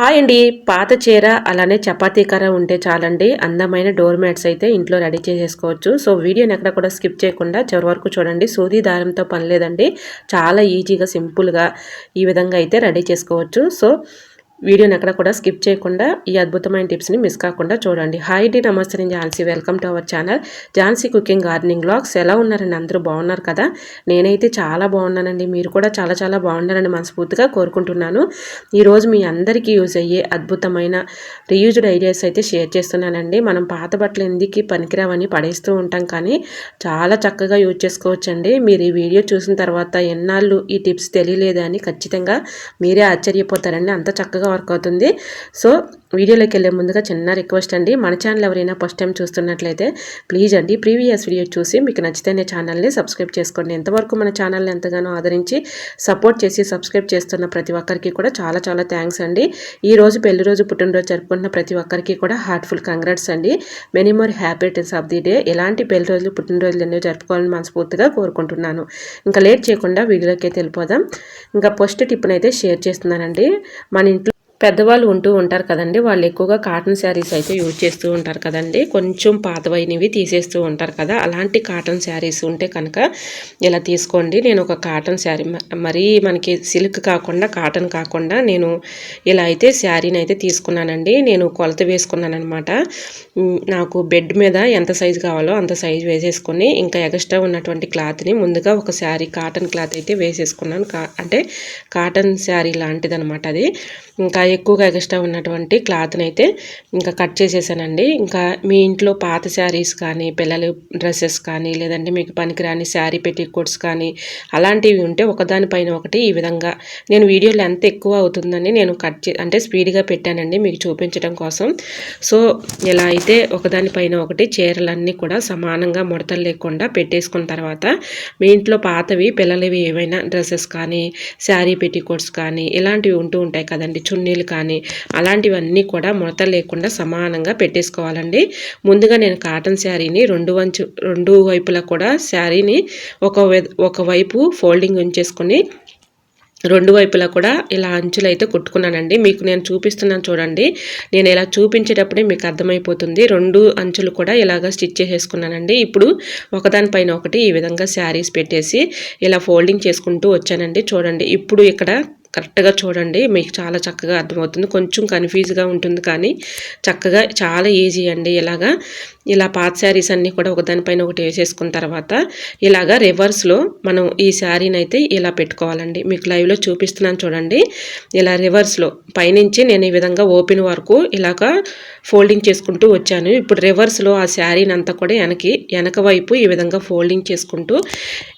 Hi అండి పాత చీర అలానే చపాతీ కర్ర ఉంటే చాలండి. అందమైన డోర్ మ్యాట్స్ అయితే ఇంట్లో రెడీ చేసేసుకోవచ్చు. సో వీడియోని ఎక్కడ కూడా స్కిప్ చేయకుండా చివరి వరకు చూడండి. సూది దారంతో పని లేదండి. చాలా ఈజీగా సింపుల్గా ఈ విధంగా అయితే రెడీ చేసుకోవచ్చు. సో వీడియోని ఎక్కడ కూడా స్కిప్ చేయకుండా ఈ అద్భుతమైన టిప్స్ని మిస్ కాకుండా చూడండి. హాయ్ డి నమస్తే నేను Jhansi. Welcome to our channel. Jhansi cooking gardening blogs ఎలా ఉన్నారండి అందరూ బాగున్నారు కదా? నేనైతే చాలా బాగున్నానండి. మీరు కూడా చాలా చాలా బాగున్నారని మనస్ఫూర్తిగా కోరుకుంటున్నాను. ఈరోజు మీ అందరికీ యూజ్ అయ్యే అద్భుతమైన రీయూజ్డ్ ఐడియాస్ అయితే షేర్ చేస్తున్నానండి. మనం పాత బట్టలు ఎందుకు పనికిరావని పడేస్తూ ఉంటాం కానీ చాలా చక్కగా యూజ్ చేసుకోవచ్చండి. మీరు ఈ వీడియో చూసిన తర్వాత ఎన్నాళ్ళు ఈ టిప్స్ తెలియలేదని ఖచ్చితంగా మీరే ఆశ్చర్యపోతారండి. అంత చక్కగా వర్క్ అవుతుంది. సో వీడియోలోకి వెళ్ళే ముందుగా చిన్న రిక్వెస్ట్ అండి. మన ఛానల్ ఎవరైనా ఫస్ట్ టైం చూస్తున్నట్లయితే ప్లీజ్ అండి ప్రీవియస్ వీడియో చూసి మీకు నచ్చితేనే ఛానల్ని సబ్స్క్రైబ్ చేసుకోండి. ఎంతవరకు మన ఛానల్ని ఎంతగానో ఆదరించి సపోర్ట్ చేసి సబ్స్క్రైబ్ చేస్తున్న ప్రతి ఒక్కరికి కూడా చాలా చాలా థ్యాంక్స్ అండి. ఈ రోజు పెళ్ళి రోజు పుట్టినరోజు జరుపుకుంటున్న ప్రతి ఒక్కరికి కూడా హార్ట్ఫుల్ కంగ్రాట్స్ అండి. Many more happiness of the day. ఎలాంటి పెళ్ళి రోజులు పుట్టినరోజులు ఎన్నో జరుపుకోవాలని మనస్ఫూర్తిగా కోరుకుంటున్నాను. ఇంకా లేట్ చేయకుండా వీడియోలోకి వెళ్ళిపోదాం. ఇంకా ఫస్ట్ టిప్ని అయితే షేర్ చేస్తున్నానండి. మన ఇంట్లో పెద్దవాళ్ళు ఉంటూ ఉంటారు కదండి. వాళ్ళు ఎక్కువగా కాటన్ శారీస్ అయితే యూజ్ చేస్తూ ఉంటారు కదండి. కొంచెం పాతవైనవి తీసేస్తూ ఉంటారు కదా. అలాంటి కాటన్ శారీస్ ఉంటే కనుక ఇలా తీసుకోండి. నేను ఒక కాటన్ శారీ మరీ మనకి సిల్క్ కాకుండా కాటన్ కాకుండా నేను ఇలా అయితే శారీని అయితే తీసుకున్నానండి. నేను కొలత వేసుకున్నానమాట నాకు బెడ్ మీద ఎంత సైజు కావాలో అంత సైజు వేసేసుకొని ఇంకా ఎక్స్ట్రా ఉన్నటువంటి క్లాత్ని ముందుగా ఒక శారీ కాటన్ క్లాత్ అయితే వేసేసుకున్నాను. అంటే కాటన్ శారీ లాంటిదనమాట అది. ఇంకా ఎక్కువగా ఎగస్ట్రా ఉన్నటువంటి క్లాత్ని అయితే ఇంకా కట్ చేసేసానండి. ఇంకా మీ ఇంట్లో పాత శారీస్ కానీ పిల్లలు డ్రెస్సెస్ కానీ లేదంటే మీకు పనికిరాని శారీ పెట్టికోట్స్ కానీ అలాంటివి ఉంటే ఒకదానిపైన ఒకటి ఈ విధంగా నేను వీడియోలు ఎంత ఎక్కువ అవుతుందని నేను కట్ చే అంటే స్పీడ్గా పెట్టానండి మీకు చూపించడం కోసం. సో ఇలా అయితే ఒకదానిపైన ఒకటి చీరలన్నీ కూడా సమానంగా ముడతలు లేకుండా పెట్టేసుకున్న తర్వాత మీ ఇంట్లో పాతవి పిల్లలవి ఏవైనా డ్రెస్సెస్ కానీ శారీ పెట్టికోట్స్ కానీ ఇలాంటివి ఉంటూ ఉంటాయి కదండి. చున్నీలు కానీ అలాంటివన్నీ కూడా ముడత లేకుండా సమానంగా పెట్టేసుకోవాలండి. ముందుగా నేను కాటన్ శారీని రెండు వంచు రెండు వైపులా కూడా శారీని ఒక ఒకవైపు ఫోల్డింగ్ ఉంచేసుకొని రెండు వైపులా కూడా ఇలా అంచులు అయితే కుట్టుకున్నానండి. మీకు నేను చూపిస్తున్నాను చూడండి. నేను ఇలా చూపించేటప్పుడే మీకు అర్థమైపోతుంది. రెండు అంచులు కూడా ఇలాగ స్టిచ్ చేసేసుకున్నానండి. ఇప్పుడు ఒకదానిపైన ఒకటి ఈ విధంగా శారీస్ పెట్టేసి ఇలా ఫోల్డింగ్ చేసుకుంటూ వచ్చానండి. చూడండి ఇప్పుడు ఇక్కడ కరెక్ట్గా చూడండి మీకు చాలా చక్కగా అర్థమవుతుంది. కొంచెం కన్ఫ్యూజ్గా ఉంటుంది కానీ చక్కగా చాలా ఈజీ అండి. ఇలాగా ఇలా పాత శారీస్ అన్నీ కూడా ఒకదానిపైన ఒకటి వేసేసుకున్న తర్వాత ఇలాగా రివర్స్లో మనం ఈ శారీని అయితే ఇలా పెట్టుకోవాలండి. మీకు లైవ్లో చూపిస్తున్నాను చూడండి. ఇలా రివర్స్లో పైనుంచి నేను ఈ విధంగా ఓపెన్ వరకు ఇలాగా ఫోల్డింగ్ చేసుకుంటూ వచ్చాను. ఇప్పుడు రివర్స్లో ఆ శారీని అంతా కూడా వెనక్కి వెనక వైపు ఈ విధంగా ఫోల్డింగ్ చేసుకుంటూ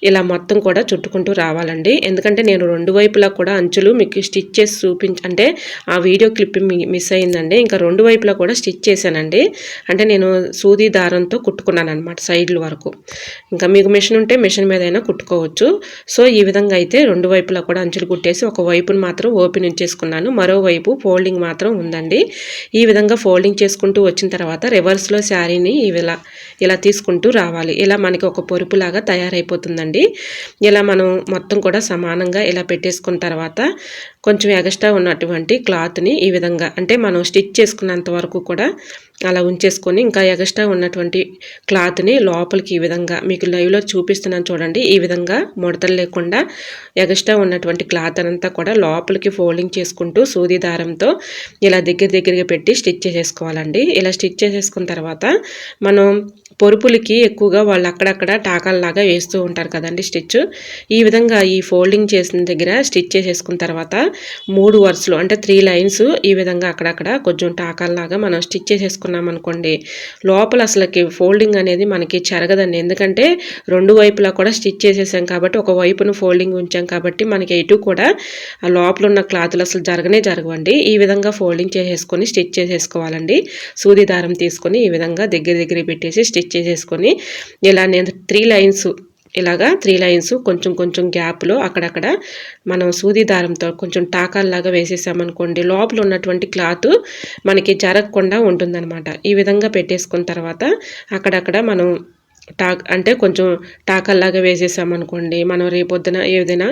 ఇలా మొత్తం కూడా చుట్టుకుంటూ రావాలండి. ఎందుకంటే నేను రెండు వైపులా కూడా అంచులు మీకు స్టిచ్ చేసి చూపించ అంటే ఆ వీడియో క్లిప్ మిస్ అయిందండి. ఇంకా రెండు వైపులా కూడా స్టిచ్ చేశానండి. అంటే నేను సూ సూది దారంతో కుట్టుకున్నాను అనమాట సైడ్ల వరకు. ఇంకా మీకు మిషన్ ఉంటే మిషన్ మీద అయినా కుట్టుకోవచ్చు. సో ఈ విధంగా అయితే రెండు వైపులా కూడా అంచులు కుట్టేసి ఒక వైపును మాత్రం ఓపెన్ ఉంచేసుకున్నాను మరోవైపు ఫోల్డింగ్ మాత్రం ఉందండి. ఈ విధంగా ఫోల్డింగ్ చేసుకుంటూ వచ్చిన తర్వాత రివర్స్లో శారీని ఇలా ఇలా తీసుకుంటూ రావాలి. ఇలా మనకి ఒక పొరుపులాగా తయారైపోతుందండి. ఇలా మనం మొత్తం కూడా సమానంగా ఇలా పెట్టేసుకున్న తర్వాత కొంచెం ఎగస్ట్రా ఉన్నటువంటి క్లాత్ని ఈ విధంగా అంటే మనం స్టిచ్ చేసుకున్నంత వరకు కూడా అలా ఉంచేసుకొని ఇంకా ఎగస్ట్రా ఉన్నటువంటి క్లాత్ని లోపలికి ఈ విధంగా మీకు లైవ్లో చూపిస్తున్నాను చూడండి. ఈ విధంగా ముడతలు లేకుండా ఎగస్ట్రా ఉన్నటువంటి క్లాత్ అంతా కూడా లోపలికి ఫోల్డింగ్ చేసుకుంటూ సూది దారంతో ఇలా దగ్గర దగ్గరగా పెట్టి స్టిచ్ చేసేసుకోవాలండి. ఇలా స్టిచ్ చేసేసుకున్న తర్వాత మనం పొరుపులకి ఎక్కువగా వాళ్ళు అక్కడక్కడ టాకాల్లాగా వేస్తూ ఉంటారు కదండి స్టిచ్. ఈ విధంగా ఈ ఫోల్డింగ్ చేసిన దగ్గర స్టిచ్ చేసేసుకున్న తర్వాత మూడు వరుసలు అంటే త్రీ లైన్స్ ఈ విధంగా అక్కడక్కడ కొంచెం టాకాల్లాగా మనం స్టిచ్ చేసేసుకున్నాం అనుకోండి లోపల లోపల అసలుకి ఫోల్డింగ్ అనేది మనకి చెరగదండి. ఎందుకంటే రెండు వైపులా కూడా స్టిచ్ చేసేసాం కాబట్టి ఒక వైపును ఫోల్డింగ్ ఉంచాం కాబట్టి మనకి ఎటు కూడా ఆ లోపల ఉన్న క్లాతులు అసలు జరగనే జరగవండి. ఈ విధంగా ఫోల్డింగ్ చేసేసుకొని స్టిచ్ చేసేసుకోవాలండి. సూది దారం తీసుకొని ఈ విధంగా దగ్గర దగ్గర పెట్టేసి స్టిచ్ చేసేసుకొని ఇలా నేను త్రీ లైన్స్ ఇలాగా త్రీ లైన్స్ కొంచెం కొంచెం గ్యాప్లో అక్కడక్కడ మనం సూది దారంతో కొంచెం టాకాల్లాగా వేసేసామనుకోండి లోపల ఉన్నటువంటి క్లాత్ మనకి జరగకుండా ఉంటుందన్నమాట. ఈ విధంగా పెట్టేసుకున్న తర్వాత అక్కడక్కడ మనం టాక్ అంటే కొంచెం టాకల్లాగా వేసేసామనుకోండి మనం రేపొద్దున ఏదైనా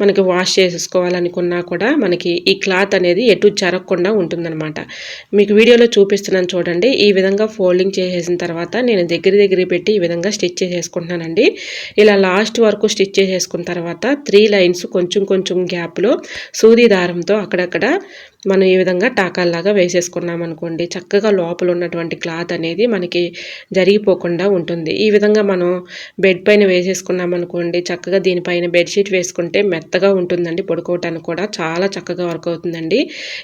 మనకి వాష్ చేసేసుకోవాలనుకున్నా కూడా మనకి ఈ క్లాత్ అనేది ఎటు జరగకుండా ఉంటుందన్నమాట. మీకు వీడియోలో చూపిస్తున్నాను చూడండి. ఈ విధంగా ఫోల్డింగ్ చేసేసిన తర్వాత నేను దగ్గర దగ్గర పెట్టి ఈ విధంగా స్టిచ్ చేసేసుకుంటున్నానండి. ఇలా లాస్ట్ వరకు స్టిచ్ చేసేసుకున్న తర్వాత త్రీ లైన్స్ కొంచెం కొంచెం గ్యాప్లో సూది దారంతో అక్కడక్కడ మనం ఈ విధంగా టాకాల్లాగా వేసేసుకున్నాం అనుకోండి చక్కగా లోపల ఉన్నటువంటి క్లాత్ అనేది మనకి జరిగిపోకుండా ఉంటుంది. ఈ విధంగా మనం బెడ్ పైన వేసేసుకున్నాం అనుకోండి చక్కగా దీనిపైన బెడ్షీట్ వేసుకుంటే మెత్తగా ఉంటుందండి పడుకోవటానికి కూడా చాలా చక్కగా వర్క్ అవుతుందండి.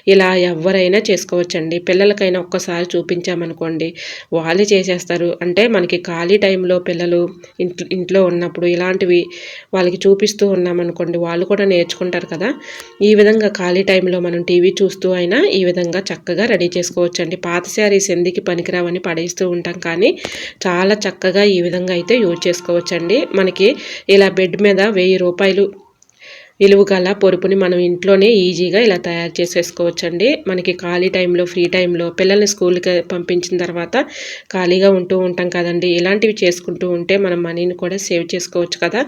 ఇలా ఎవరైనా చేసుకోవచ్చండి. పిల్లలకైనా ఒక్కసారి చూపించామనుకోండి వాళ్ళే చేసేస్తారు. అంటే మనకి ఖాళీ టైంలో పిల్లలు ఇంట్లో ఇంట్లో ఉన్నప్పుడు ఇలాంటివి వాళ్ళకి చూపిస్తూ ఉన్నామనుకోండి వాళ్ళు కూడా నేర్చుకుంటారు కదా. ఈ విధంగా ఖాళీ టైంలో మనం టీవీ చూ చూస్తూ అయినా ఈ విధంగా చక్కగా రెడీ చేసుకోవచ్చండి. పాత శారీస్ ఎందుకు పనికిరావని పడేస్తూ ఉంటాం కానీ చాలా చక్కగా ఈ విధంగా అయితే యూజ్ చేసుకోవచ్చండి. మనకి ఇలా బెడ్ మీద వెయ్యి రూపాయలు విలువ గల పొరుపుని మనం ఇంట్లోనే ఈజీగా ఇలా తయారు చేసేసుకోవచ్చండి. మనకి ఖాళీ టైంలో ఫ్రీ టైంలో పిల్లల్ని స్కూల్కి పంపించిన తర్వాత ఖాళీగా ఉంటూ ఉంటాం కదండి. ఇలాంటివి చేసుకుంటూ ఉంటే మనం మనీని కూడా సేవ్ చేసుకోవచ్చు కదా.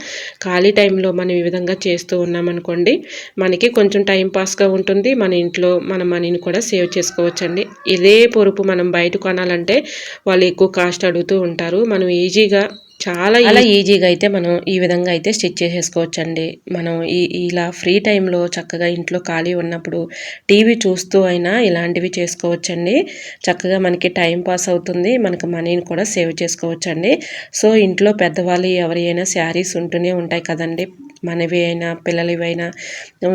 ఖాళీ టైంలో మనం ఈ విధంగా చేస్తూ ఉన్నామనుకోండి మనకి కొంచెం టైం పాస్గా ఉంటుంది. మన ఇంట్లో మన మనీని కూడా సేవ్ చేసుకోవచ్చండి. ఇదే పొరుపు మనం బయట కొనాలంటే వాళ్ళు ఎక్కువ కాస్ట్ అడుగుతూ ఉంటారు. మనం ఈజీగా చాలా అలా ఈజీగా అయితే మనం ఈ విధంగా అయితే స్టిచ్ చేసేసుకోవచ్చండి. మనం ఈ ఇలా ఫ్రీ టైంలో చక్కగా ఇంట్లో ఖాళీ ఉన్నప్పుడు టీవీ చూస్తూ అయినా ఇలాంటివి చేసుకోవచ్చండి. చక్కగా మనకి టైం పాస్ అవుతుంది. మనకి మనీని కూడా సేవ్ చేసుకోవచ్చండి. సో ఇంట్లో పెద్దవాళ్ళు ఎవరైనా శారీస్ ఉంటూనే ఉంటాయి కదండి. మనవి అయినా పిల్లలవి అయినా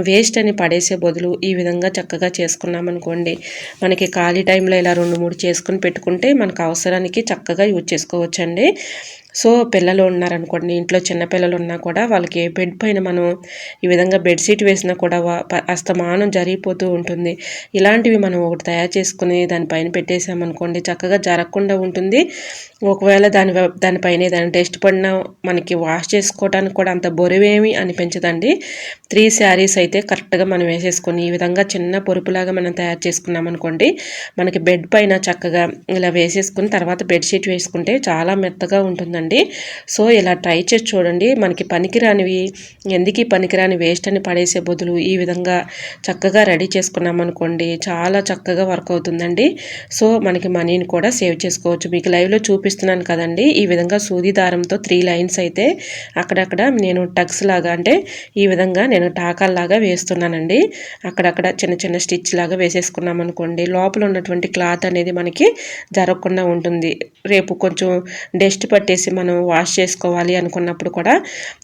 వేస్ట్ అని పడేసే బదులు ఈ విధంగా చక్కగా చేసుకున్నాం అనుకోండి మనకి ఖాళీ టైంలో ఇలా రెండు మూడు చేసుకుని పెట్టుకుంటే మనకు అవసరానికి చక్కగా యూజ్ చేసుకోవచ్చండి. సో పిల్లలు ఉన్నారనుకోండి ఇంట్లో చిన్న పిల్లలు ఉన్నా కూడా వాళ్ళకి బెడ్ పైన మనం ఈ విధంగా బెడ్షీట్ వేసినా కూడా అస్తమానం జరిగిపోతూ ఉంటుంది. ఇలాంటివి మనం ఒకటి తయారు చేసుకుని దానిపైన పెట్టేసామనుకోండి చక్కగా జరగకుండా ఉంటుంది. ఒకవేళ దాని దానిపైన ఏదైనా టెస్ట్ పడినా మనకి వాష్ చేసుకోవడానికి కూడా అంత బొరువేమి అనిపించదండి. త్రీ శారీస్ అయితే కరెక్ట్గా మనం వేసేసుకొని ఈ విధంగా చిన్న పొరుపులాగా మనం తయారు చేసుకున్నాం అనుకోండి మనకి బెడ్ పైన చక్కగా ఇలా వేసేసుకుని తర్వాత బెడ్షీట్ వేసుకుంటే చాలా మెత్తగా ఉంటుంది అండి సో ఇలా ట్రై చేసి చూడండి. మనకి పనికిరానివి ఎందుకు పనికిరాని వేస్ట్ అని పడేసే బదులు ఈ విధంగా చక్కగా రెడీ చేసుకున్నాం అనుకోండి చాలా చక్కగా వర్క్ అవుతుందండి. సో మనకి మనీని కూడా సేవ్ చేసుకోవచ్చు. మీకు లైవ్లో చూపిస్తున్నాను కదండి. ఈ విధంగా సూది దారంతో త్రీ లైన్స్ అయితే అక్కడక్కడ నేను టక్స్ లాగా అంటే ఈ విధంగా నేను టాకాల్లాగా వేస్తున్నానండి. అక్కడక్కడ చిన్న చిన్న స్టిచ్ లాగా వేసేసుకున్నాం అనుకోండి లోపల ఉన్నటువంటి క్లాత్ అనేది మనకి జరగకుండా ఉంటుంది. రేపు కొంచెం డస్ట్ పట్టేసి మనం వాష్ చేసుకోవాలి అనుకున్నప్పుడు కూడా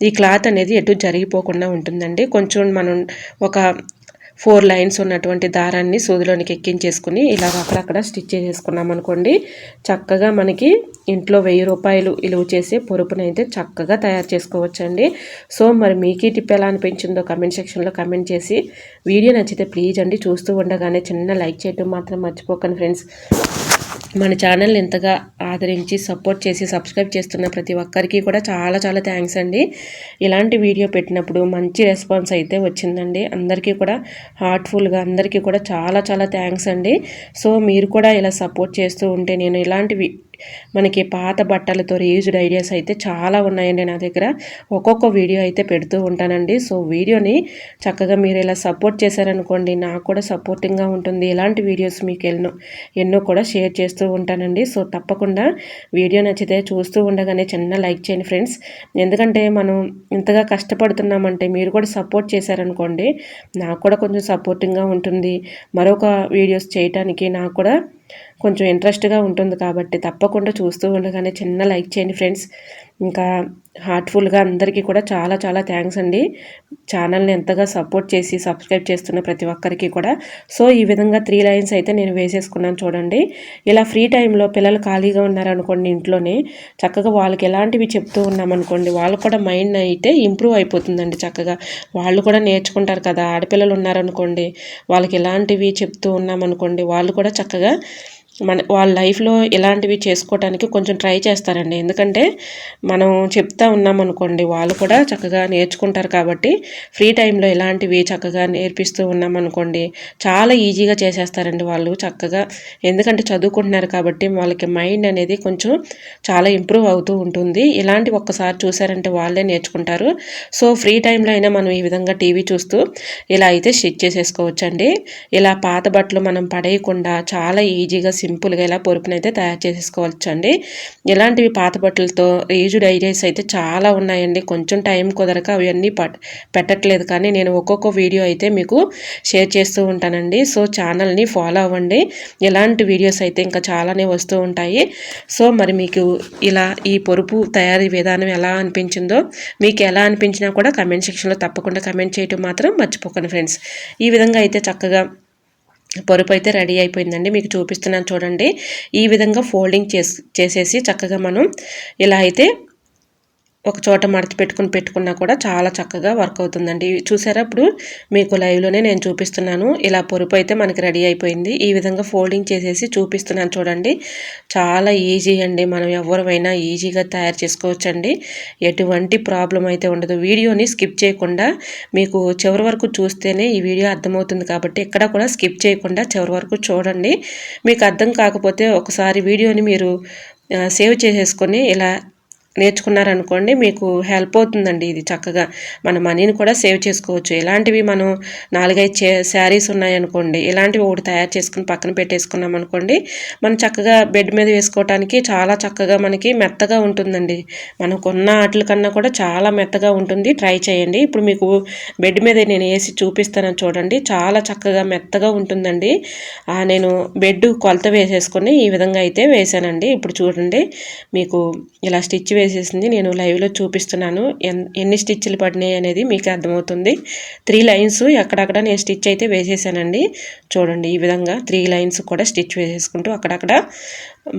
ఈ క్లాత్ అనేది ఎటు జరిగిపోకుండా ఉంటుందండి. కొంచెం మనం ఒక ఫోర్ లైన్స్ ఉన్నటువంటి దారాన్ని సూదిలోనికి ఎక్కించేసుకుని ఇలాగ అక్కడక్కడ స్టిచ్ చేసేసుకున్నాం అనుకోండి చక్కగా మనకి ఇంట్లో వెయ్యి రూపాయలు ఇలువ చేసే పొరుపునైతే చక్కగా తయారు చేసుకోవచ్చండి. సో మరి మీకు ఈ టిప్ ఎలా అనిపించిందో కమెంట్ సెక్షన్లో కమెంట్ చేసి వీడియో నచ్చితే ప్లీజ్ అండి. చూస్తూ ఉండగానే చిన్న లైక్ చేయడం మాత్రం మర్చిపోకండి ఫ్రెండ్స్. మన ఛానల్ని ఎంతగా ఆదరించి సపోర్ట్ చేసి సబ్స్క్రైబ్ చేస్తున్న ప్రతి ఒక్కరికి కూడా చాలా చాలా థ్యాంక్స్ అండి. ఇలాంటి వీడియో పెట్టినప్పుడు మంచి రెస్పాన్స్ అయితే వచ్చిందండి. అందరికీ కూడా హార్ట్ఫుల్గా అందరికీ కూడా చాలా చాలా థ్యాంక్స్ అండి. సో మీరు కూడా ఇలా సపోర్ట్ చేస్తూ ఉంటే నేను ఇలాంటివి మనకి పాత బట్టలతో రీయూజ్డ్ ఐడియాస్ అయితే చాలా ఉన్నాయండి నా దగ్గర. ఒక్కొక్క వీడియో అయితే పెడుతూ ఉంటానండి. సో వీడియోని చక్కగా మీరు ఇలా సపోర్ట్ చేశారనుకోండి నాకు కూడా సపోర్టింగ్గా ఉంటుంది. ఇలాంటి వీడియోస్ మీకు ఎన్నో ఎన్నో కూడా షేర్ చేస్తూ ఉంటానండి. సో తప్పకుండా వీడియో నచ్చితే చూస్తూ ఉండగానే చిన్న లైక్ చేయండి ఫ్రెండ్స్. ఎందుకంటే మనం ఇంతగా కష్టపడుతున్నామంటే మీరు కూడా సపోర్ట్ చేశారనుకోండి నాకు కూడా కొంచెం సపోర్టింగ్గా ఉంటుంది. మరొక వీడియోస్ చేయటానికి నాకు కూడా కొంచెం ఇంట్రెస్ట్గా ఉంటుంది కాబట్టి తప్పకుండా చూస్తూ ఉండగానే చిన్న లైక్ చేయండి ఫ్రెండ్స్. ఇంకా హార్ట్ఫుల్గా అందరికీ కూడా చాలా చాలా థ్యాంక్స్ అండి. ఛానల్ని ఎంతగా సపోర్ట్ చేసి సబ్స్క్రైబ్ చేస్తున్న ప్రతి ఒక్కరికి కూడా. సో ఈ విధంగా త్రీ లైన్స్ అయితే నేను వేసేసుకున్నాను చూడండి. ఇలా ఫ్రీ టైంలో పిల్లలు ఖాళీగా ఉన్నారనుకోండి ఇంట్లోనే చక్కగా వాళ్ళకి ఎలాంటివి చెప్తూ ఉన్నామనుకోండి వాళ్ళు కూడా మైండ్ అయితే ఇంప్రూవ్ అయిపోతుందండి చక్కగా. వాళ్ళు కూడా నేర్చుకుంటారు కదా ఆడపిల్లలు ఉన్నారనుకోండి వాళ్ళకి ఎలాంటివి చెప్తూ ఉన్నామనుకోండి వాళ్ళు కూడా చక్కగా మన వాళ్ళ లైఫ్లో ఇలాంటివి చేసుకోవటానికి కొంచెం ట్రై చేస్తారండి. ఎందుకంటే మనం చెప్తా ఉన్నాం అనుకోండి వాళ్ళు కూడా చక్కగా నేర్చుకుంటారు కాబట్టి ఫ్రీ టైంలో ఇలాంటివి చక్కగా నేర్పిస్తూ ఉన్నాం అనుకోండి చాలా ఈజీగా చేసేస్తారండి వాళ్ళు చక్కగా. ఎందుకంటే చదువుకుంటున్నారు కాబట్టి వాళ్ళకి మైండ్ అనేది కొంచెం చాలా ఇంప్రూవ్ అవుతూ ఉంటుంది. ఇలాంటి ఒక్కసారి చూసారంటే వాళ్ళే నేర్చుకుంటారు. సో ఫ్రీ టైంలో అయినా మనం ఈ విధంగా టీవీ చూస్తూ ఇలా అయితే స్టిచ్ చేసేసుకోవచ్చండి. ఇలా పాత బట్టలు మనం పడేయకుండా చాలా ఈజీగా సింపుల్గా ఇలా పొరుపునైతే తయారు చేసేసుకోవచ్చు అండి ఇలాంటివి పాత బట్టలతో రీజుడ్ ఐడియాస్ అయితే చాలా ఉన్నాయండి. కొంచెం టైం కుదరక అవన్నీ పెట్టట్లేదు. కానీ నేను ఒక్కొక్క వీడియో అయితే మీకు షేర్ చేస్తూ ఉంటానండి. సో ఛానల్ని ఫాలో అవ్వండి. ఇలాంటి వీడియోస్ అయితే ఇంకా చాలానే వస్తూ ఉంటాయి. సో మరి మీకు ఇలా ఈ పొరుపు తయారీ విధానం ఎలా అనిపించిందో మీకు ఎలా అనిపించినా కూడా కమెంట్ సెక్షన్లో తప్పకుండా కమెంట్ చేయటం మాత్రం మర్చిపోకండి ఫ్రెండ్స్. ఈ విధంగా అయితే చక్కగా పరుపు అయితే రెడీ అయిపోయిందండి. మీకు చూపిస్తున్నాను చూడండి. ఈ విధంగా ఫోల్డింగ్ చేసేసి చక్కగా మనం ఇలా అయితే ఒక చోట మడత పెట్టుకుని పెట్టుకున్నా కూడా చాలా చక్కగా వర్క్ అవుతుందండి. చూసారా ఇప్పుడు మీకు లైవ్లోనే నేను చూపిస్తున్నాను. ఇలా పొరుపు అయితే మనకి రెడీ అయిపోయింది. ఈ విధంగా ఫోల్డింగ్ చేసేసి చూపిస్తున్నాను చూడండి. చాలా ఈజీ అండి. మనం ఎవరైనా ఈజీగా తయారు చేసుకోవచ్చండి. ఎటువంటి ప్రాబ్లం అయితే ఉండదు. వీడియోని స్కిప్ చేయకుండా మీకు చివరి వరకు చూస్తేనే ఈ వీడియో అర్థమవుతుంది కాబట్టి ఎక్కడ కూడా స్కిప్ చేయకుండా చివరి వరకు చూడండి. మీకు అర్థం కాకపోతే ఒకసారి వీడియోని మీరు సేవ్ చేసేసుకొని ఇలా నేర్చుకున్నారనుకోండి మీకు హెల్ప్ అవుతుందండి ఇది చక్కగా. మన మనీని కూడా సేవ్ చేసుకోవచ్చు. ఇలాంటివి మనం నాలుగైదు చే శారీస్ ఉన్నాయనుకోండి ఇలాంటివి ఒకటి తయారు చేసుకుని పక్కన పెట్టేసుకున్నాం అనుకోండి మనం చక్కగా బెడ్ మీద వేసుకోవటానికి చాలా చక్కగా మనకి మెత్తగా ఉంటుందండి. మనం కొన్న వాటి కన్నా కూడా చాలా మెత్తగా ఉంటుంది. ట్రై చేయండి. ఇప్పుడు మీకు బెడ్ మీద నేను వేసి చూపిస్తాను చూడండి. చాలా చక్కగా మెత్తగా ఉంటుందండి. నేను బెడ్ కొలత వేసేసుకొని ఈ విధంగా అయితే వేసానండి ఇప్పుడు చూడండి మీకు ఇలా స్టిచ్ వేసేసింది. నేను లైవ్లో చూపిస్తున్నాను. ఎన్ని స్టిచ్లు పడినాయి అనేది మీకు అర్థమవుతుంది. త్రీ లైన్స్ ఎక్కడక్కడ నేను స్టిచ్ అయితే వేసేసానండి. చూడండి ఈ విధంగా త్రీ లైన్స్ కూడా స్టిచ్ వేసేసుకుంటూ అక్కడక్కడ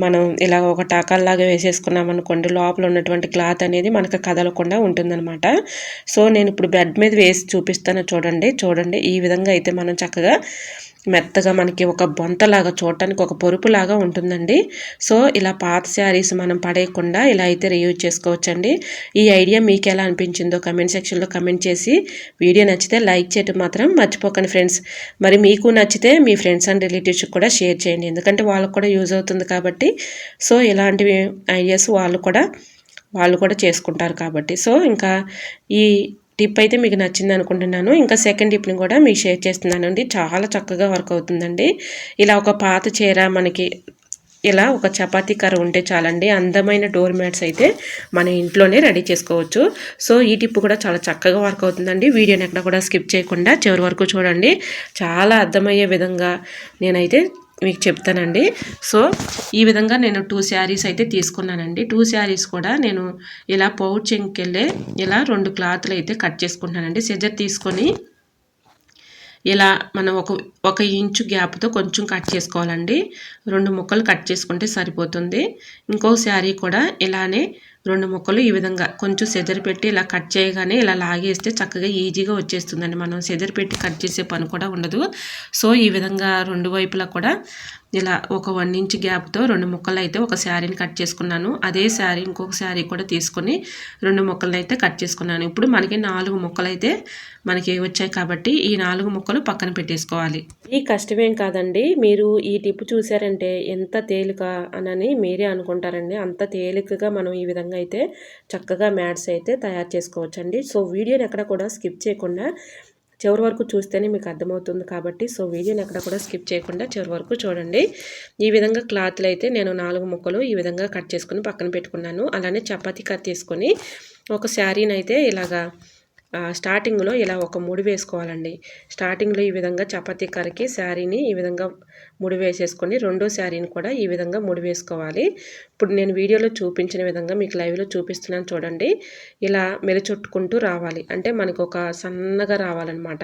మనం ఇలా ఒక టాకాల్లాగా వేసేసుకున్నాం అనుకోండి. లోపల ఉన్నటువంటి క్లాత్ అనేది మనకు కదలకుండా ఉంటుందన్నమాట. సో నేను ఇప్పుడు బెడ్ మీద వేసి చూపిస్తాను చూడండి. చూడండి ఈ విధంగా అయితే మనం చక్కగా మెత్తగా మనకి ఒక బొంతలాగా చూడటానికి ఒక పొరుపులాగా ఉంటుందండి. సో ఇలా పాత శారీస్ మనం పడేయకుండా ఇలా అయితే రీయూజ్ చేసుకోవచ్చండి. ఈ ఐడియా మీకు ఎలా అనిపించిందో కమెంట్ సెక్షన్లో కమెంట్ చేసి వీడియో నచ్చితే లైక్ చేయటం మాత్రం మర్చిపోకండి ఫ్రెండ్స్ మరి మీకు నచ్చితే మీ ఫ్రెండ్స్ అండ్ రిలేటివ్స్కి కూడా షేర్ చేయండి. ఎందుకంటే వాళ్ళకు కూడా యూజ్ అవుతుంది కాబట్టి. సో ఇలాంటివి ఐడియాస్ వాళ్ళు కూడా వాళ్ళు కూడా చేసుకుంటారు కాబట్టి. సో ఇంకా ఈ టిప్ అయితే మీకు నచ్చింది అనుకుంటున్నాను. ఇంకా సెకండ్ టిప్ని కూడా మీకు షేర్ చేస్తున్నానండి. చాలా చక్కగా వర్క్ అవుతుందండి. ఇలా ఒక పాత చీర మనకి ఇలా ఒక చపాతీ కర్ర ఉంటే చాలండి. అందమైన డోర్ మ్యాట్స్ అయితే మన ఇంట్లోనే రెడీ చేసుకోవచ్చు. సో ఈ టిప్ కూడా చాలా చక్కగా వర్క్ అవుతుందండి. వీడియోని ఎక్కడ కూడా స్కిప్ చేయకుండా చివరి వరకు చూడండి. చాలా అర్థమయ్యే విధంగా నేనైతే మీకు చెప్తానండి. సో ఈ విధంగా నేను టూ శారీస్ అయితే తీసుకున్నానండి. టూ శారీస్ కూడా నేను ఇలా పౌచ్ వెళ్ళే ఇలా రెండు క్లాత్లు అయితే కట్ చేసుకుంటున్నానండి. సెజర్ తీసుకొని ఇలా మనం ఒక ఒక ఇంచు గ్యాప్తో కొంచెం కట్ చేసుకోవాలండి. రెండు ముక్కలు కట్ చేసుకుంటే సరిపోతుంది. ఇంకో శారీ కూడా ఇలానే రెండు ముక్కలు ఈ విధంగా కొంచెం సెదరు పెట్టి ఇలా కట్ చేయగానే ఇలా లాగేస్తే చక్కగా ఈజీగా వచ్చేస్తుందండి. మనం సెదరు పెట్టి కట్ చేసే పని కూడా ఉండదు. సో ఈ విధంగా రెండు వైపులా కూడా ఇలా ఒక వన్ ఇంచ్ గ్యాప్తో రెండు ముక్కలు అయితే ఒక శారీని కట్ చేసుకున్నాను. అదే శారీ ఇంకొక శారీ కూడా తీసుకొని రెండు ముక్కలను అయితే కట్ చేసుకున్నాను. ఇప్పుడు మనకి నాలుగు ముక్కలు అయితే మనకి వచ్చాయి కాబట్టి ఈ నాలుగు ముక్కలు పక్కన పెట్టేసుకోవాలి. ఈ కష్టమేం కాదండి. మీరు ఈ టిప్ చూసారంటే ఎంత తేలిక అనని మీరే అనుకుంటారండి. అంత తేలికగా మనం ఈ విధంగా అయితే చక్కగా మ్యాట్స్ అయితే తయారు చేసుకోవచ్చండి. సో వీడియోని ఎక్కడ కూడా స్కిప్ చేయకుండా చివరి వరకు చూస్తేనే మీకు అర్థమవుతుంది కాబట్టి సో వీడియోని ఎక్కడ కూడా స్కిప్ చేయకుండా చివరి వరకు చూడండి. ఈ విధంగా క్లాత్లు అయితే నేను నాలుగు ముక్కలు ఈ విధంగా కట్ చేసుకుని పక్కన పెట్టుకున్నాను. అలానే చపాతీ కట్ తీసుకొని ఒక శారీని అయితే ఇలాగా స్టార్టింగ్లో ఇలా ఒక ముడి వేసుకోవాలండి. స్టార్టింగ్లో ఈ విధంగా చపాతీ కర్రకి శారీని ఈ విధంగా ముడి వేసేసుకొని రెండో శారీని కూడా ఈ విధంగా ముడి వేసుకోవాలి. ఇప్పుడు నేను వీడియోలో చూపించిన విధంగా మీకు లైవ్లో చూపిస్తున్నాను చూడండి. ఇలా మెలిచుట్టుకుంటూ రావాలి. అంటే మనకు ఒక సన్నగా రావాలన్నమాట.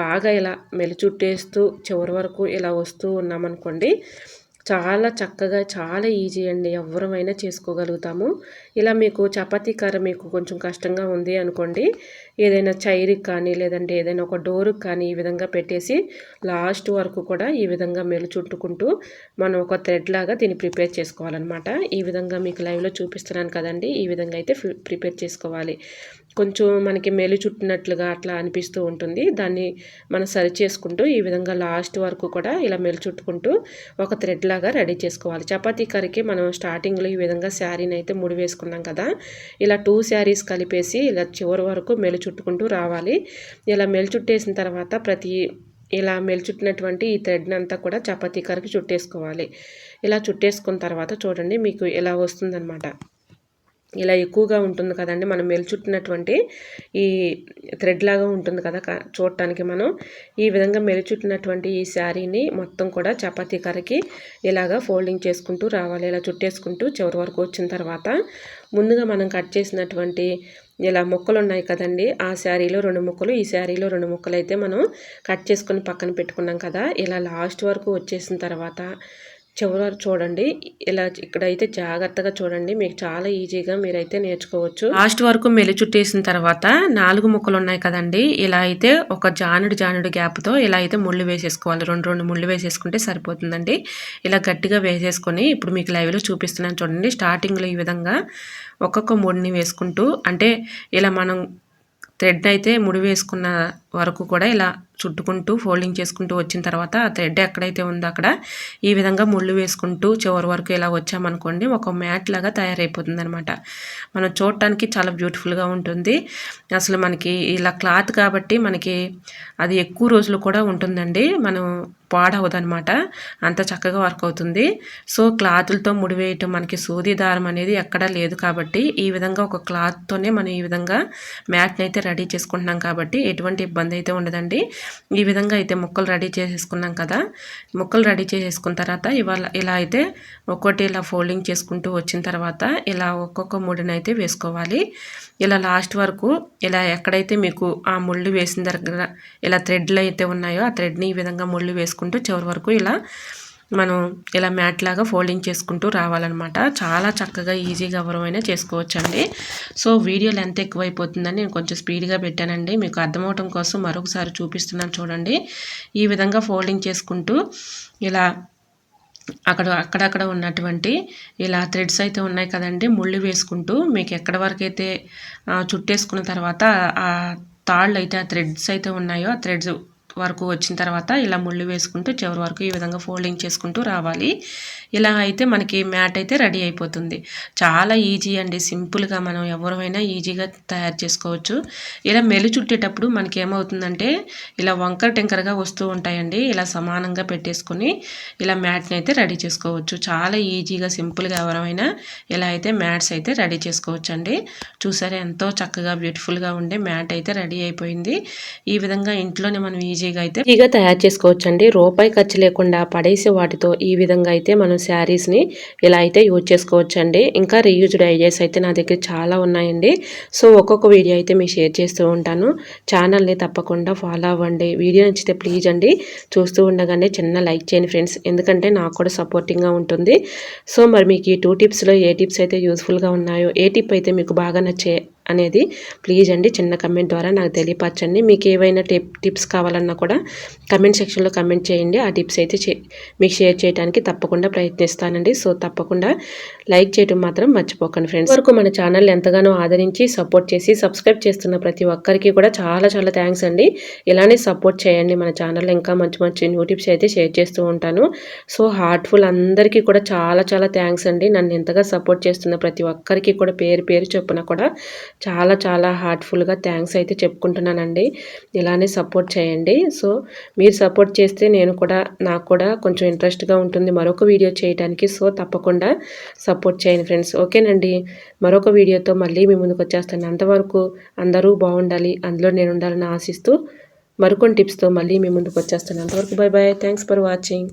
బాగా ఇలా మెలిచుట్టేస్తూ చివరి వరకు ఇలా వస్తూ ఉన్నామనుకోండి చాలా చక్కగా చాలా ఈజీ అండి. ఎవరమైనా చేసుకోగలుగుతాము. ఇలా మీకు చపాతీ కర్ర మీకు కొంచెం కష్టంగా ఉంది అనుకోండి. ఏదైనా చైర్కి కానీ లేదంటే ఏదైనా ఒక డోరుకి కానీ ఈ విధంగా పెట్టేసి లాస్ట్ వరకు కూడా ఈ విధంగా మెలు చుట్టుకుంటూ మనం ఒక థ్రెడ్ లాగా దీన్ని ప్రిపేర్ చేసుకోవాలన్నమాట. ఈ విధంగా మీకు లైవ్లో చూపిస్తున్నాను కదండి. ఈ విధంగా అయితే ప్రిపేర్ చేసుకోవాలి. కొంచెం మనకి మెలు చుట్టినట్లుగా అట్లా అనిపిస్తూ ఉంటుంది. దాన్ని మనం సరి చేసుకుంటూ ఈ విధంగా లాస్ట్ వరకు కూడా ఇలా మెలి చుట్టుకుంటూ ఒక థ్రెడ్ లాగా రెడీ చేసుకోవాలి. చపాతీ కర్రీకి మనం స్టార్టింగ్లో ఈ విధంగా శారీని అయితే ముడి వేసుకున్నాం కదా ఇలా టూ శారీస్ కలిపేసి ఇలా చివరి వరకు మెలు చుట్టుకుంటూ రావాలి. ఇలా మెలి చుట్టేసిన తర్వాత ప్రతి ఇలా మెలుచుట్టినటువంటి ఈ థ్రెడ్ని అంతా కూడా చపాతీ కర్రీకి చుట్టేసుకోవాలి. ఇలా చుట్టేసుకున్న తర్వాత చూడండి మీకు ఇలా వస్తుందన్నమాట. ఇలా ఎక్కువగా ఉంటుంది కదండి. మనం మెలుచుట్టినటువంటి ఈ థ్రెడ్ లాగా ఉంటుంది కదా చూడటానికి మనం. ఈ విధంగా మెలుచుట్టినటువంటి ఈ శారీని మొత్తం కూడా చపాతీ కర్రకి ఇలాగా ఫోల్డింగ్ చేసుకుంటూ రావాలి. ఇలా చుట్టేసుకుంటూ చివరి వరకు వచ్చిన తర్వాత ముందుగా మనం కట్ చేసినటువంటి ఇలా ముక్కలు ఉన్నాయి కదండి. ఆ శారీలో రెండు ముక్కలు ఈ శారీలో రెండు ముక్కలు అయితే మనం కట్ చేసుకొని పక్కన పెట్టుకున్నాం కదా. ఇలా లాస్ట్ వరకు వచ్చేసిన తర్వాత చివర చూడండి. ఇలా ఇక్కడైతే జాగ్రత్తగా చూడండి. మీకు చాలా ఈజీగా మీరైతే నేర్చుకోవచ్చు. లాస్ట్ వరకు మెలి చుట్టేసిన తర్వాత నాలుగు ముక్కలు ఉన్నాయి కదండి. ఇలా అయితే ఒక జానుడు జానుడు గ్యాప్తో ఇలా అయితే ముళ్ళు వేసేసుకోవాలి. రెండు రెండు ముళ్ళు వేసేసుకుంటే సరిపోతుందండి. ఇలా గట్టిగా వేసేసుకొని ఇప్పుడు మీకు లైవ్లో చూపిస్తున్నాను చూడండి. స్టార్టింగ్లో ఈ విధంగా ఒక్కొక్క ముడిని వేసుకుంటూ అంటే ఇలా మనం థ్రెడ్ అయితే ముడి వేసుకున్న వరకు కూడా ఇలా చుట్టుకుంటూ ఫోల్డింగ్ చేసుకుంటూ వచ్చిన తర్వాత ఆ థ్రెడ్ ఎక్కడైతే ఉందో అక్కడ ఈ విధంగా ముళ్ళు వేసుకుంటూ చివరి వరకు ఇలా వచ్చామనుకోండి ఒక మ్యాట్ లాగా తయారైపోతుంది అనమాట మనం చూడటానికి చాలా బ్యూటిఫుల్గా ఉంటుంది. అసలు మనకి ఇలా క్లాత్ కాబట్టి మనకి అది ఎక్కువ రోజులు కూడా ఉంటుందండి. మనం పాడవదనమాట అంత చక్కగా వర్క్ అవుతుంది. సో క్లాతులతో ముడివేయటం మనకి సూది దారం అనేది ఎక్కడా లేదు కాబట్టి ఈ విధంగా ఒక క్లాత్తోనే మనం ఈ విధంగా మ్యాట్ని అయితే రెడీ చేసుకుంటున్నాం కాబట్టి ఎటువంటి ఇబ్బంది అయితే ఉండదండి. ఈ విధంగా అయితే ముక్కలు రెడీ చేసేసుకున్నాం కదా. ముక్కలు రెడీ చేసేసుకున్న తర్వాత ఇవాళ ఇలా అయితే ఒక్కొక్కటి ఇలా ఫోల్డింగ్ చేసుకుంటూ వచ్చిన తర్వాత ఇలా ఒక్కొక్క ముడిని అయితే వేసుకోవాలి. ఇలా లాస్ట్ వరకు ఇలా ఎక్కడైతే మీకు ఆ ముళ్ళు వేసిన దగ్గర ఇలా థ్రెడ్లు అయితే ఉన్నాయో ఆ థ్రెడ్ని ఈ విధంగా ముళ్ళు వేసుకుంటూ చివరి వరకు ఇలా మనం ఇలా మ్యాట్ లాగా ఫోల్డింగ్ చేసుకుంటూ రావాలన్నమాట. చాలా చక్కగా ఈజీగా ఎవరమైనా చేసుకోవచ్చండి. సో వీడియో లెంత్ ఎక్కువైపోతుందని నేను కొంచెం స్పీడ్గా పెట్టానండి. మీకు అర్థమవటం కోసం మరొకసారి చూపిస్తున్నాను చూడండి. ఈ విధంగా ఫోల్డింగ్ చేసుకుంటూ ఇలా అక్కడ అక్కడక్కడ ఉన్నటువంటి ఇలా థ్రెడ్స్ అయితే ఉన్నాయి కదండి. ముళ్ళు వేసుకుంటూ మీకు ఎక్కడ వరకు అయితే చుట్టేసుకున్న తర్వాత ఆ తాళ్ళు అయితే ఆ థ్రెడ్స్ అయితే ఉన్నాయో ఆ థ్రెడ్స్ వరకు వచ్చిన తర్వాత ఇలా ముళ్ళు వేసుకుంటూ చివరి వరకు ఈ విధంగా ఫోల్డింగ్ చేసుకుంటూ రావాలి. ఇలా అయితే మనకి మ్యాట్ అయితే రెడీ అయిపోతుంది. చాలా ఈజీ అండి. సింపుల్గా మనం ఎవరైనా ఈజీగా తయారు చేసుకోవచ్చు. ఇలా మెలు చుట్టేటప్పుడు మనకి ఏమవుతుందంటే ఇలా వంకర టెంకరగా వస్తూ ఉంటాయండి. ఇలా సమానంగా పెట్టేసుకొని ఇలా మ్యాట్ని అయితే రెడీ చేసుకోవచ్చు. చాలా ఈజీగా సింపుల్గా ఎవరైనా ఇలా అయితే మ్యాట్స్ అయితే రెడీ చేసుకోవచ్చు అండి చూసారా ఎంతో చక్కగా బ్యూటిఫుల్గా ఉండే మ్యాట్ అయితే రెడీ అయిపోయింది. ఈ విధంగా ఇంట్లోనే మనం ఈజీ ఈజీగా అయితే ఈజీగా తయారు చేసుకోవచ్చండి. రూపాయి ఖర్చు లేకుండా పడేసే వాటితో ఈ విధంగా అయితే మనం శారీస్ని ఇలా అయితే యూజ్ చేసుకోవచ్చండి. ఇంకా రీయూజ్డ్ ఐడియాస్ అయితే నా దగ్గర చాలా ఉన్నాయండి. సో ఒక్కొక్క వీడియో అయితే మీకు షేర్ చేస్తూ ఉంటాను. ఛానల్ని తప్పకుండా ఫాలో అవ్వండి. వీడియో నచ్చితే ప్లీజ్ అండి. చూస్తూ ఉండగానే చిన్న లైక్ చేయండి ఫ్రెండ్స్. ఎందుకంటే నాకు కూడా సపోర్టింగ్గా ఉంటుంది. సో మరి మీకు ఈ టూ టిప్స్లో ఏ టిప్స్ అయితే యూస్ఫుల్గా ఉన్నాయో ఏ టిప్ అయితే మీకు బాగా నచ్చే అనేది ప్లీజ్ అండి చిన్న కమెంట్ ద్వారా నాకు తెలియపరచండి. మీకు ఏవైనా టిప్ టిప్స్ కావాలన్నా కూడా కమెంట్ సెక్షన్లో కమెంట్ చేయండి. ఆ టిప్స్ అయితే మీకు షేర్ చేయడానికి తప్పకుండా ప్రయత్నిస్తానండి. సో తప్పకుండా లైక్ చేయడం మాత్రం మర్చిపోకండి ఫ్రెండ్స్ వరకు మన ఛానల్ ఎంతగానో ఆదరించి సపోర్ట్ చేసి సబ్స్క్రైబ్ చేస్తున్న ప్రతి ఒక్కరికి కూడా చాలా చాలా థ్యాంక్స్ అండి. ఇలానే సపోర్ట్ చేయండి మన ఛానల్లో ఇంకా మంచి మంచి న్యూ టిప్స్ అయితే షేర్ చేస్తూ ఉంటాను. సో హార్ట్ఫుల్ అందరికీ కూడా చాలా చాలా థ్యాంక్స్ అండి. నన్ను ఎంతగా సపోర్ట్ చేస్తున్న ప్రతి ఒక్కరికి కూడా పేరు పేరు చొప్పున కూడా చాలా చాలా హార్ట్ఫుల్గా థ్యాంక్స్ అయితే చెప్పుకుంటున్నానండి. ఇలానే సపోర్ట్ చేయండి. సో మీరు సపోర్ట్ చేస్తే నేను కూడా నాకు కూడా కొంచెం ఇంట్రెస్ట్గా ఉంటుంది మరొక వీడియో చేయడానికి సో తప్పకుండా సపోర్ట్ చేయండి ఫ్రెండ్స్ ఓకేనండి. మరొక వీడియోతో మళ్ళీ మీ ముందుకు వచ్చేస్తాను. అంతవరకు అందరూ బాగుండాలి. అందులో నేను ఉండాలని ఆశిస్తూ మరికొన్ని టిప్స్తో మళ్ళీ మీ ముందుకు వచ్చేస్తాను. అంతవరకు bye bye thanks for watching